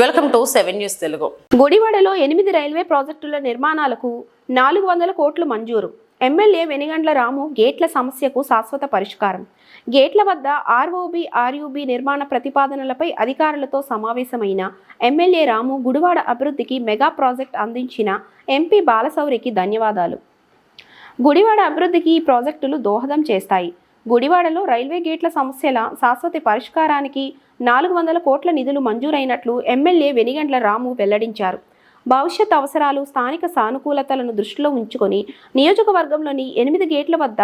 Welcome to seven news Telugu. గుడివాడలో ఎనిమిది railway ప్రాజెక్టుల నిర్మాణాలకు నాలుగు వందల కోట్లు మంజూరు. ఎమ్మెల్యే వెనిగండ్ల రాము గేట్ల సమస్యకు శాశ్వత పరిష్కారం. గేట్ల వద్ద ఆర్ఓబి ఆర్యుబి నిర్మాణ ప్రతిపాదనలపై అధికారులతో సమావేశమైన ఎమ్మెల్యే రాము గుడివాడ అభివృద్ధికి మెగా ప్రాజెక్ట్ అందించిన ఎంపీ బాలశౌరికి ధన్యవాదాలు. గుడివాడ అభివృద్ధికి ఈ ప్రాజెక్టులు దోహదం చేస్తాయి. గుడివాడలో రైల్వే గేట్ల సమస్యల శాశ్వత పరిష్కారానికి నాలుగు వందల కోట్ల నిధులు మంజూరైనట్లు ఎమ్మెల్యే వెనిగండ్ల రాము వెల్లడించారు. భవిష్యత్ అవసరాలు స్థానిక సానుకూలతలను దృష్టిలో ఉంచుకొని నియోజకవర్గంలోని ఎనిమిది గేట్ల వద్ద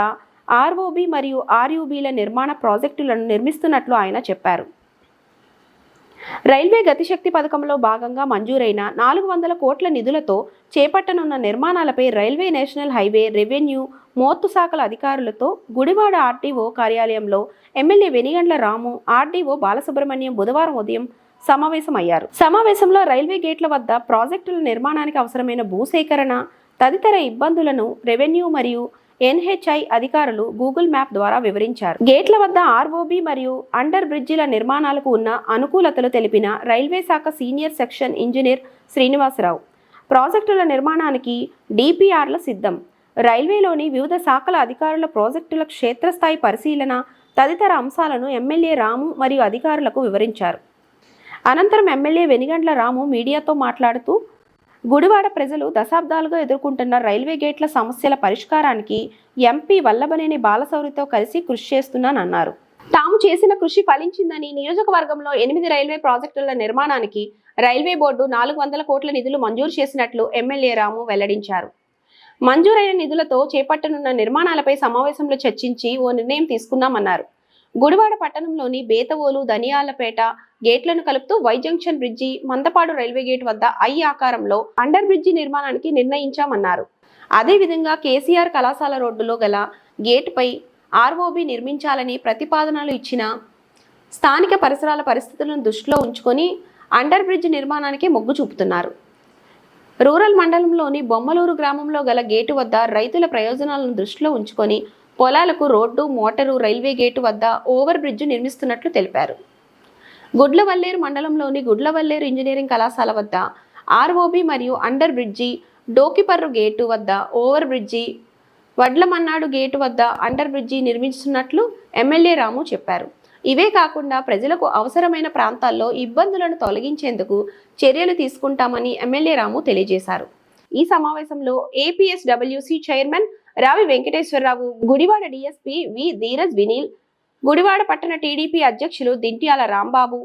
ఆర్ఓబి మరియు ఆర్యుబిల నిర్మాణ ప్రాజెక్టులను నిర్మిస్తున్నట్లు ఆయన చెప్పారు. రైల్వే గతిశక్తి పథకంలో భాగంగా మంజూరైన నాలుగు వందల కోట్ల నిధులతో చేపట్టనున్న నిర్మాణాలపై రైల్వే నేషనల్ హైవే రెవెన్యూ మోత్తు శాఖల అధికారులతో గుడివాడ ఆర్డీఓ కార్యాలయంలో ఎమ్మెల్యే వెనిగండ్ల రాము ఆర్డీఓ బాలసుబ్రహ్మణ్యం బుధవారం ఉదయం సమావేశమయ్యారు. సమావేశంలో రైల్వే గేట్ల వద్ద ప్రాజెక్టుల నిర్మాణానికి అవసరమైన భూసేకరణ తదితర ఇబ్బందులను రెవెన్యూ మరియు ఎన్హెచ్ఐ అధికారులు గూగుల్ మ్యాప్ ద్వారా వివరించారు. గేట్ల వద్ద ఆర్ఓబి మరియు అండర్ బ్రిడ్జిల నిర్మాణాలకు ఉన్న అనుకూలతలు తెలిపిన రైల్వే శాఖ సీనియర్ సెక్షన్ ఇంజనీర్ శ్రీనివాసరావు. ప్రాజెక్టుల నిర్మాణానికి డిపిఆర్ల సిద్ధం. రైల్వేలోని వివిధ శాఖల అధికారుల ప్రాజెక్టుల క్షేత్రస్థాయి పరిశీలన తదితర అంశాలను ఎమ్మెల్యే రాము మరియు అధికారులకు వివరించారు. అనంతరం ఎమ్మెల్యే వెనిగండ్ల రాము మీడియాతో మాట్లాడుతూ గుడివాడ ప్రజలు దశాబ్దాలుగా ఎదుర్కొంటున్న రైల్వే గేట్ల సమస్యల పరిష్కారానికి ఎంపీ వల్లభనేని బాలసౌరితో కలిసి కృషి చేస్తున్నానన్నారు. తాము చేసిన కృషి ఫలించిందని నియోజకవర్గంలో ఎనిమిది రైల్వే ప్రాజెక్టుల నిర్మాణానికి రైల్వే బోర్డు నాలుగు వందల కోట్ల నిధులు మంజూరు చేసినట్లు ఎమ్మెల్యే రాము వెల్లడించారు. మంజూరైన నిధులతో చేపట్టనున్న నిర్మాణాలపై సమావేశంలో చర్చించి ఓ నిర్ణయం తీసుకున్నామన్నారు గుడివాడ పట్టణంలోని బేతవోలు ధనియాలపేట గేట్లను కలుపుతూ Y junction bridge Mandapadu railway gate వద్ద ఐ ఆకారంలో అండర్ బ్రిడ్జి నిర్మాణానికి నిర్ణయించామన్నారు. అదేవిధంగా కేసీఆర్ కళాశాల రోడ్డులో గల గేట్పై ఆర్ఓబి నిర్మించాలని ప్రతిపాదనలు ఇచ్చిన స్థానిక పరిసరాల పరిస్థితులను దృష్టిలో ఉంచుకొని అండర్ బ్రిడ్జ్ నిర్మాణానికి మొగ్గు చూపుతున్నారు. రూరల్ మండలంలోని బొమ్మలూరు గ్రామంలో గల గేటు వద్ద రైతుల ప్రయోజనాలను దృష్టిలో ఉంచుకొని పొలాలకు రోడ్డు మోటారు రైల్వే గేటు వద్ద ఓవర్ బ్రిడ్జ్ నిర్మిస్తున్నట్లు తెలిపారు. గుడ్లవల్లేరు మండలంలోని గుడ్లవల్లేరు ఇంజనీరింగ్ కళాశాల వద్ద ఆర్ఓబి మరియు అండర్ బ్రిడ్జి డోకిపర్రు గేటు వద్ద ఓవర్ బ్రిడ్జి వడ్లమన్నాడు గేటు వద్ద అండర్ బ్రిడ్జి నిర్మిస్తున్నట్లు ఎమ్మెల్యే రాము చెప్పారు. ఇవే కాకుండా ప్రజలకు అవసరమైన ప్రాంతాల్లో ఇబ్బందులను తొలగించేందుకు చర్యలు తీసుకుంటామని ఎమ్మెల్యే రాము తెలియజేశారు. ఈ సమావేశంలో APSWC chairman Ravi Venkateswararao Gudivada DSP V Dheeraj Vineel Gudivada పట్టణ టీడీపీ అధ్యక్షులు దింట్యాల రాంబాబు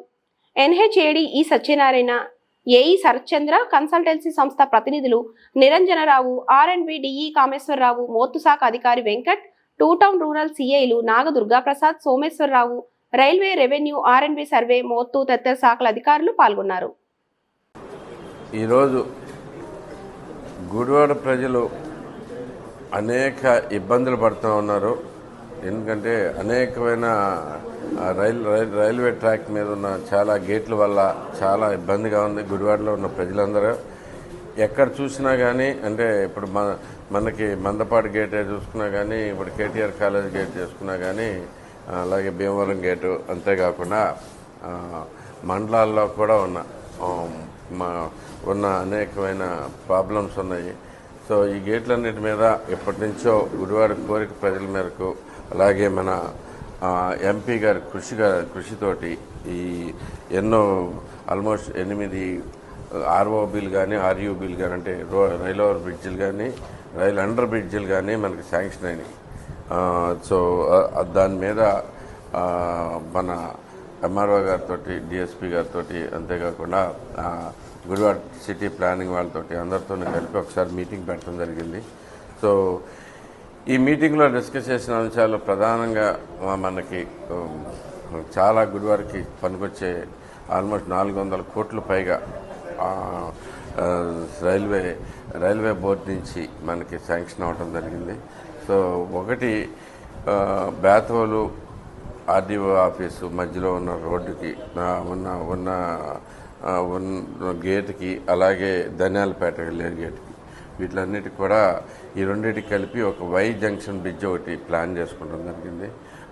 ఎన్హెచ్ఏడి ఈ సత్యనారాయణ ఏఈ శరత్చంద్ర కన్సల్టెన్సీ సంస్థ ప్రతినిధులు నిరంజనరావు ఆర్ఎన్బి డిఈ కామేశ్వరరావు మోత్తు శాఖ అధికారి Venkat two town rural సిఐలు Naga Durgaprasad Someswararao railway revenue RNB survey మోత్తు తదితర శాఖల అధికారులు పాల్గొన్నారు. ఈరోజు గుడివాడ ప్రజలు అనేక ఇబ్బందులు పడుతూ ఉన్నారు. ఎందుకంటే అనేకమైన రైల్ రైల్వే ట్రాక్ మీద ఉన్న చాలా గేట్ల వల్ల చాలా ఇబ్బందిగా ఉంది గుడివాడలో ఉన్న ప్రజలందరూ. ఎక్కడ చూసినా కానీ అంటే ఇప్పుడు మన మనకి మందపాటి గేటే చూసుకున్నా కానీ ఇప్పుడు కేటీఆర్ కాలేజ్ గేట్ చూసుకున్నా కానీ అలాగే భీమవరం గేటు అంతేకాకుండా మండలాల్లో కూడా ఉన్న మా ఉన్న అనేకమైన ప్రాబ్లమ్స్ ఉన్నాయి. సో ఈ గేట్లన్నిటి మీద ఎప్పటి నుంచో గుడివాడ కోరిక ప్రజల మేరకు అలాగే మన ఎంపీ గారి కృషిగా కృషితోటి ఈ ఎన్నో ఆల్మోస్ట్ ఎనిమిది ఆర్ఓబీలు కానీ ఆర్యూబీలు కానీ అంటే రో రైల్ ఓవర్ బ్రిడ్జిలు కానీ రైల్ అండర్ బ్రిడ్జిలు కానీ మనకి శాంక్షన్ అయినాయి. సో దాని మీద మన ఎంఆర్ఓ గారితో డిఎస్పీ గారితో అంతేకాకుండా గుడివాడ సిటీ ప్లానింగ్ వాళ్ళతో అందరితో కలిపి ఒకసారి మీటింగ్ పెట్టడం జరిగింది. సో ఈ మీటింగ్లో డిస్కస్ చేసిన అంశాలు ప్రధానంగా మనకి చాలా గుడివారికి పనికొచ్చే ఆల్మోస్ట్ నాలుగు వందల కోట్లు పైగా రైల్వే రైల్వే బోర్డు నుంచి మనకి శాంక్షన్ అవ్వటం జరిగింది. సో ఒకటి బేతవలు ఆర్డీఓ ఆఫీసు మధ్యలో ఉన్న రోడ్డుకి ఉన్న ఉన్న గేట్కి అలాగే ధనియాలపేట వెళ్ళే గేట్కి. వీటిలన్నిటికి కూడా ఈ రెండింటికి కలిపి ఒక వై జంక్షన్ బ్రిడ్జ్ ఒకటి ప్లాన్ చేసుకోవడం జరిగింది.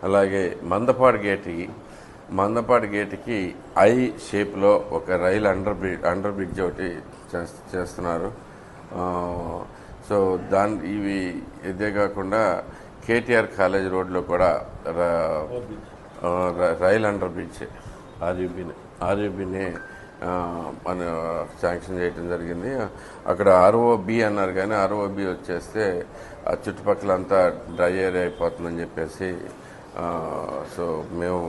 అలాగే మందపాడు గేట్కి మందపాటి గేటుకి ఐ షేప్లో ఒక rail under bridge under bridge ఒకటి చేస్తున్నారు. సో దాని ఇవి ఇదే కాకుండా కేటీఆర్ కాలేజ్ రోడ్లో కూడా రైల్ అండర్ బ్రిడ్జ్ ఆర్యూబీని ఆర్యూబీని మన శాంక్షన్ చేయడం జరిగింది. అక్కడ ఆర్ఓబి అన్నారు కానీ ఆర్ఓబి వచ్చేస్తే ఆ చుట్టుపక్కల అంతా డ్రై ఏరియా అయిపోతుందని చెప్పేసి సో మేము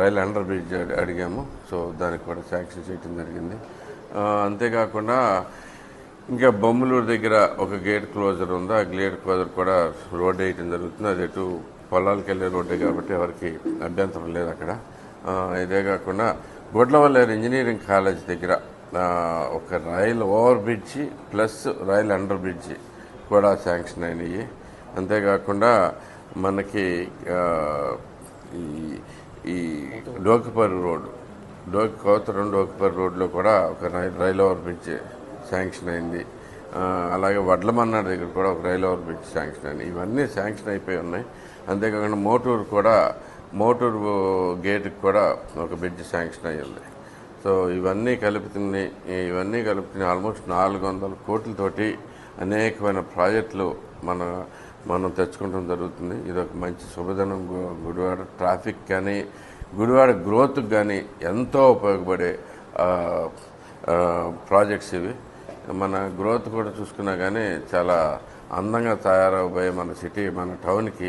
రైల్ అండర్ బ్రిడ్జ్ అడిగాము. సో దానికి కూడా శాంక్షన్ చేయడం జరిగింది. అంతేకాకుండా ఇంకా బొమ్మలూరు దగ్గర ఒక గేట్ క్లోజర్ ఉంది. ఆ గేట్ క్లోజర్ కూడా రోడ్ వేయటం జరుగుతుంది. అది ఎటు పొలాలకు వెళ్ళే రోడ్డే కాబట్టి ఎవరికి అభ్యంతరం లేదు అక్కడ. ఇదే కాకుండా గుడ్లవల్లేరు ఇంజనీరింగ్ కాలేజ్ దగ్గర ఒక rail over bridge plus rail under bridge కూడా శాంక్షన్ అయినాయి. అంతేకాకుండా మనకి ఈ ఈ డోకిపర్రు రోడ్డు డోకి కోతరం డోకిపర్రు రోడ్లో కూడా ఒక రైల్ ఓవర్ బ్రిడ్జ్ శాంక్షన్ అయింది. అలాగే వడ్లమన్నాడు దగ్గర కూడా ఒక రైల్ ఓవర్ బ్రిడ్జ్ శాంక్షన్ అయింది. ఇవన్నీ శాంక్షన్ అయిపోయి ఉన్నాయి. అంతేకాకుండా మోటూరు కూడా మోటూరు గేట్కి కూడా ఒక బ్రిడ్జ్ శాంక్షన్ అయ్యింది. సో ఇవన్నీ కలుపుతుంది ఇవన్నీ కలుపుతున్నాయి ఆల్మోస్ట్ నాలుగు వందల కోట్లతోటి అనేకమైన ప్రాజెక్టులు మన మనం తెచ్చుకోవడం జరుగుతుంది. ఇది ఒక మంచి శుభదనం. గుడివాడ ట్రాఫిక్ కానీ గుడివాడ గ్రోత్కి కానీ ఎంతో ఉపయోగపడే ప్రాజెక్ట్స్ ఇవి. మన గ్రోత్ కూడా చూసుకున్నా కానీ చాలా అందంగా తయారవబోయే మన సిటీ మన టౌన్కి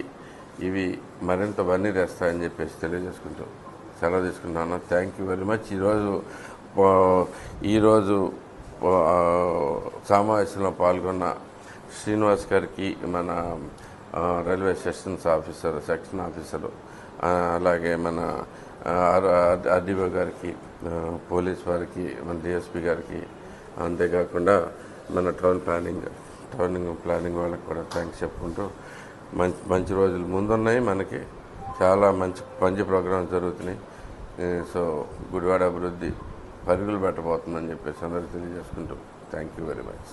ఇవి మరింత బన్నీ తెస్తాయని చెప్పేసి తెలియజేసుకుంటూ. సెలవు తీసుకుంటాను థ్యాంక్ యూ వెరీ మచ్ ఈరోజు ఈరోజు సమావేశంలో పాల్గొన్న శ్రీనివాస్ గారికి మన railway sessions officer section officer అలాగే మన ఆర్డీఓ గారికి పోలీస్ వారికి మన డిఎస్పి గారికి అంతేకాకుండా మన టౌన్ ప్లానింగ్ టౌనింగ్ ప్లానింగ్ వాళ్ళకి కూడా థ్యాంక్స్ చెప్పుకుంటూ మంచి మంచి రోజులు ముందున్నాయి మనకి. చాలా మంచి మంచి ప్రోగ్రామ్స్ జరుగుతున్నాయి. సో గుడివాడ అభివృద్ధి పరుగులు పెట్టబోతుందని చెప్పేసి అందరికీ తెలియజేసుకుంటాం థ్యాంక్ యూ వెరీ మచ్.